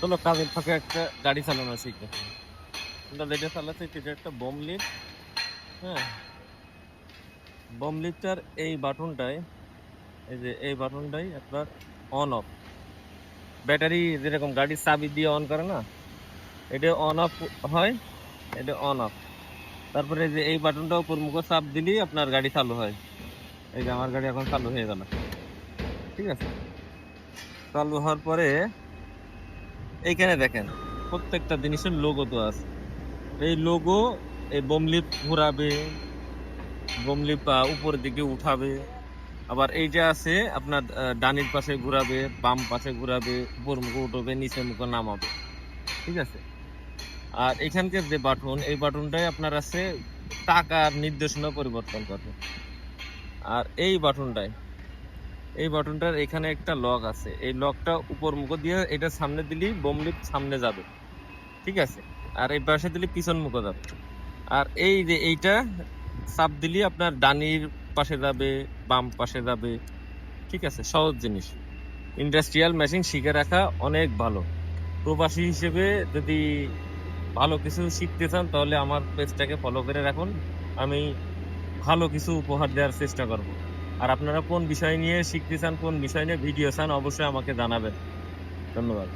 চলো কাজের ফাঁকে একটা গাড়ি চালানো শিখবে। আমরা যেটা চালাচ্ছি সেটা একটা বোম লিফট হ্যাঁ? বোম লিফটার এই বাটনটায় এই যে এই বাটনটাই আপনার অন অফ ব্যাটারি যেরকম গাড়ির চাবি দিয়ে অন করে না, এটা অন অফ হয়, এটা অন অফ তারপরে যে এই বাটনটা উপর মুখে চাপ দিলেই আপনার গাড়ি চালু হয়। এই যে আমার গাড়ি এখন চালু হয়ে গেল। ঠিক আছে? চালু হওয়ার পরে এইখানে দেখেন, প্রত্যেকটা জিনিসের লোগো তো আছে। এই লোগো এই বোমলিপ ঘোরাবে বোমলিপ উপরের দিকে উঠাবে, আবার এই যে আছে আপনার ডানির পাশে ঘুরাবে, বাম পাশে ঘোরাবে, উপর মুখে উঠবে, নিচের মুখে নামাবে, ঠিক আছে? আর এখানকার যে বাটন, এই বাটনটাই আপনার আছে টাকার নির্দেশনা পরিবর্তন করবে। আর এই বাটনটায় এই বাটনটার এখানে একটা লক আছে। এই লকটা উপর মুখ দিয়ে এটা সামনে দিলেই বোমলিপ সামনে যাবে। ঠিক আছে? আর এই পাশে দিলে পিছন মুখে যাবে। আর এই যে এইটা, চাপ দিলেই আপনার ডানির পাশে যাবে, বাম পাশে যাবে। ঠিক আছে? সহজ জিনিস। ইন্ডাস্ট্রিয়াল মেশিন শিখে রাখা অনেক ভালো। প্রবাসী হিসেবে যদি ভালো কিছু শিখতে চান, তাহলে আমার পেজটাকে ফলো করে রাখুন। আমি ভালো কিছু উপহার দেওয়ার চেষ্টা করব। আর আপনারা কোন বিষয় নিয়ে শিখতে চান, কোন বিষয় নিয়ে ভিডিও চান, অবশ্যই আমাকে জানাবেন। ধন্যবাদ।